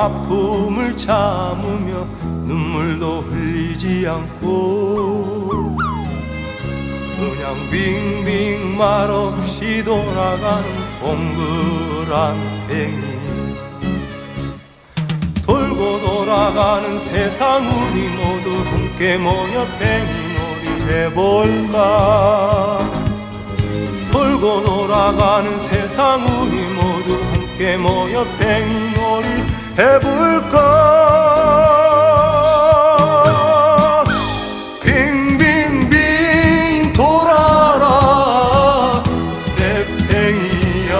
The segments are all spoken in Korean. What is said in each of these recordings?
아픔을 참으며 눈물도 흘리지 않고 그냥 빙빙 말없이 돌아가는 동그란 뱅이 돌고 돌아가는 세상 우리 모두 함께 모여 뱅이놀이 해볼까? 돌고 돌아가는 세상 우리 모두 함께 모여 뱅이놀이 해볼까 빙빙빙 돌아라 내 팽이야.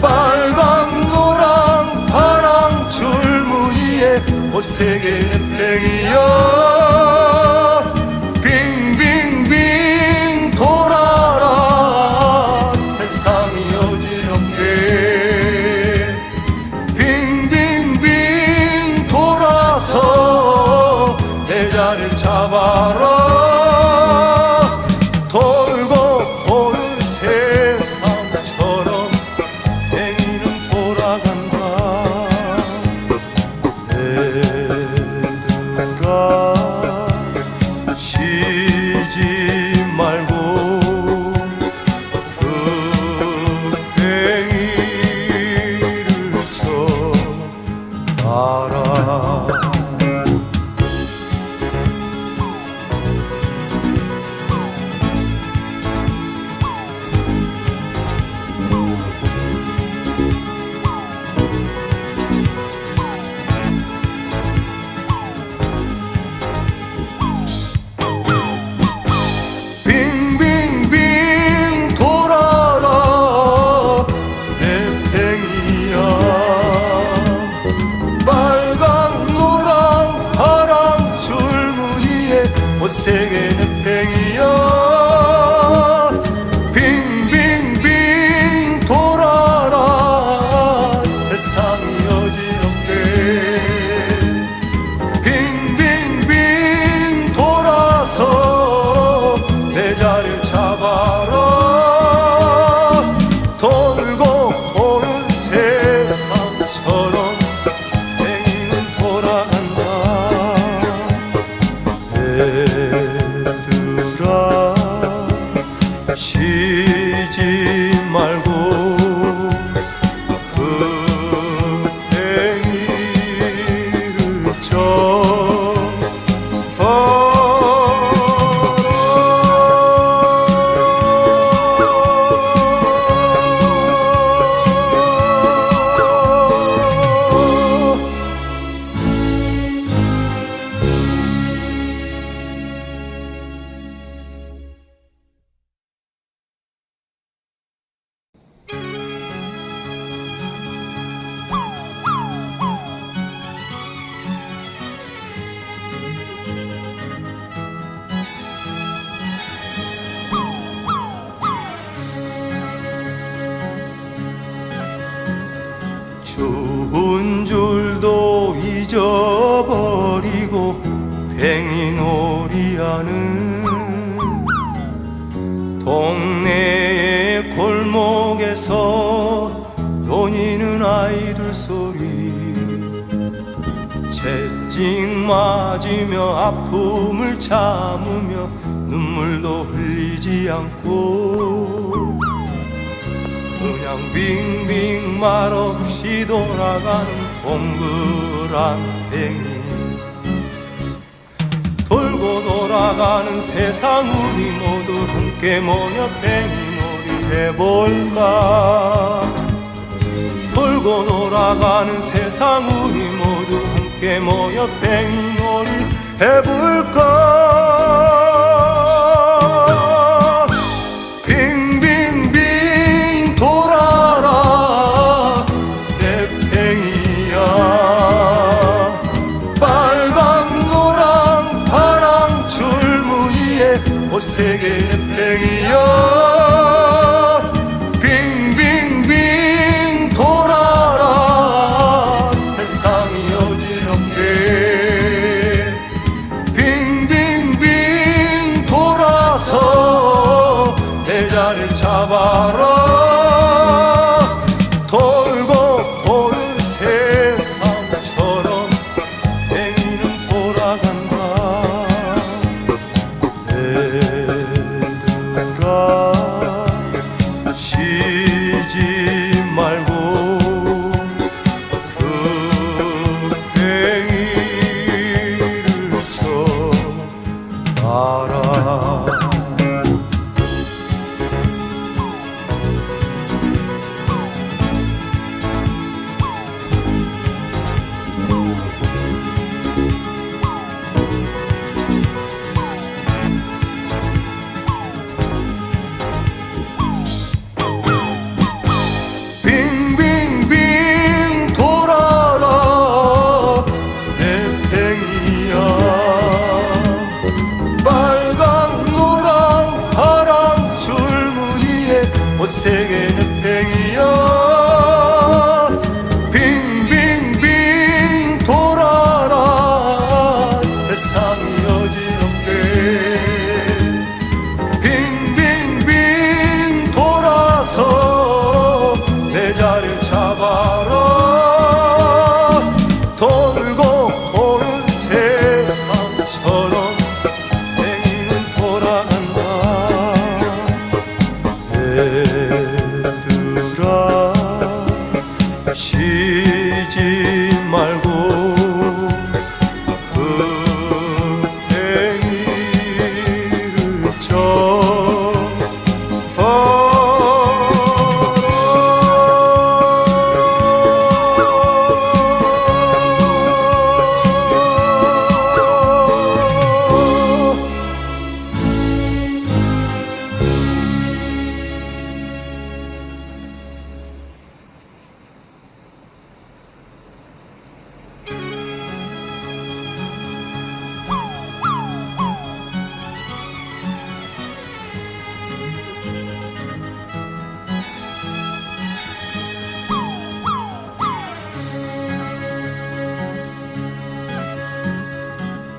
빨강 노랑 파랑 줄무늬에 옷색의 내 팽이야 쳐봐 잊어버리고 팽이놀이하는 동네의 골목에서 논이는 아이들 소리 채찍 맞으며 아픔을 참으며 눈물도 흘리지 않고 그냥 빙빙 말없이 돌아가는 동그란 뱅이 돌고 돌아가는 세상 우리 모두 함께 모여 뱅이놀이 해볼까? 돌고 돌아가는 세상 우리 모두 함께 모여 뱅이놀이 해볼까 빨강 노랑 파랑 줄무늬에 옷색의 내 팽이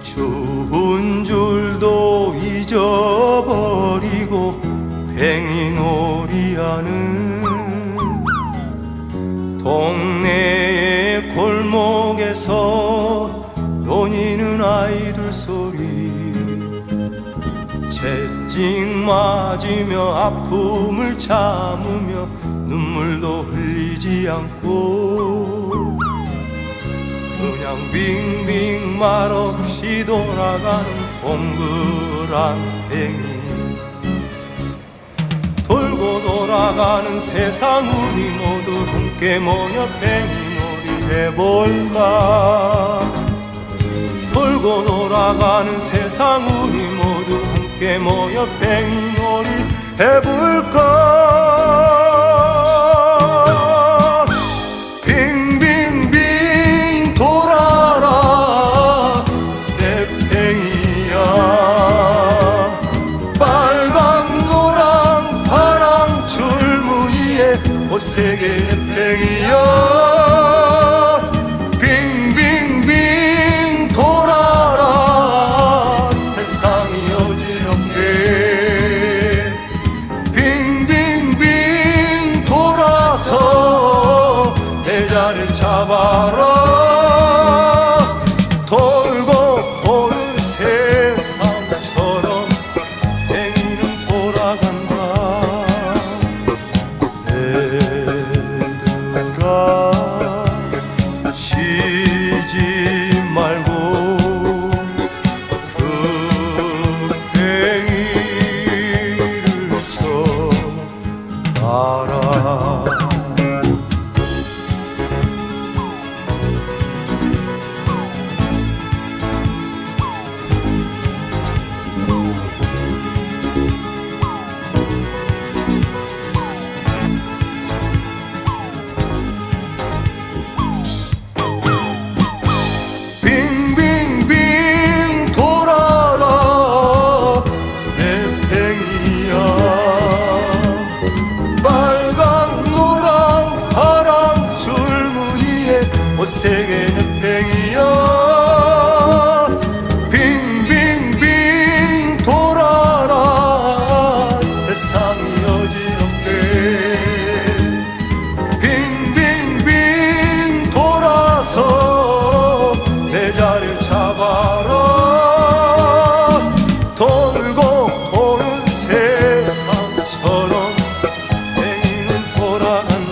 추운 줄도 잊어버리고 팽이놀이하는 동네의 골목에서 논이는 아이들 소리. 채찍 맞으며 아픔을 참으며 눈물도 흘리지 않고 그냥 빙빙 말없이 돌아가는 동그란 팽이 돌고 돌아가는 세상 우리 모두 함께 모여 팽이놀이 해볼까? 돌고 돌아가는 세상 우리 모두 함께 모여 팽이놀이 해볼까 세계 팽이야 빙빙빙 돌아라. 세상이 어지럽게. 빙빙빙 돌아서 내 자를 잡아라. Aman